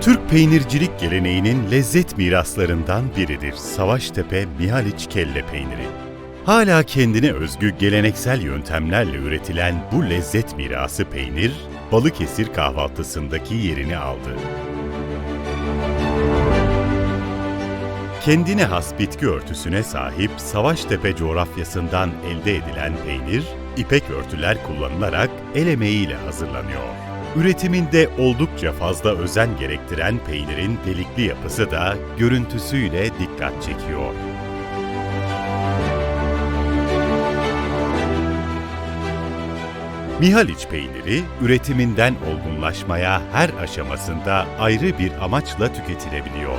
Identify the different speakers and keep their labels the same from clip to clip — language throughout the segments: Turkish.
Speaker 1: Türk peynircilik geleneğinin lezzet miraslarından biridir Savaştepe Mihaliç kelle peyniri. Hala kendine özgü geleneksel yöntemlerle üretilen bu lezzet mirası peynir, Balıkesir kahvaltısındaki yerini aldı. Kendine has bitki örtüsüne sahip Savaştepe coğrafyasından elde edilen peynir, ipek örtüler kullanılarak el emeğiyle hazırlanıyor. Üretiminde oldukça fazla özen gerektiren peynirin delikli yapısı da görüntüsüyle dikkat çekiyor. Mihaliç peyniri, üretiminden olgunlaşmaya her aşamasında ayrı bir amaçla tüketilebiliyor.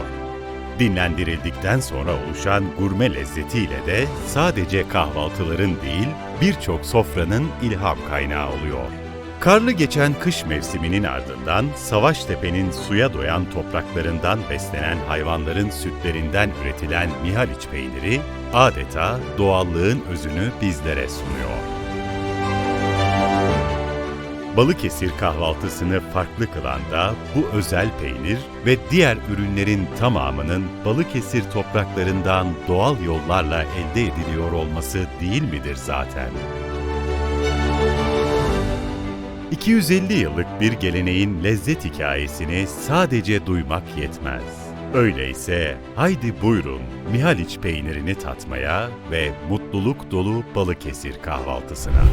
Speaker 1: Dinlendirildikten sonra oluşan gurme lezzetiyle de sadece kahvaltıların değil, birçok sofranın ilham kaynağı oluyor. Karlı geçen kış mevsiminin ardından Savaştepe'nin suya doyan topraklarından beslenen hayvanların sütlerinden üretilen Mihaliç peyniri adeta doğallığın özünü bizlere sunuyor. Balıkesir kahvaltısını farklı kılan da bu özel peynir ve diğer ürünlerin tamamının Balıkesir topraklarından doğal yollarla elde ediliyor olması değil midir zaten? 250 yıllık bir geleneğin lezzet hikayesini sadece duymak yetmez. Öyleyse haydi buyurun Mihaliç peynirini tatmaya ve mutluluk dolu Balıkesir kahvaltısına.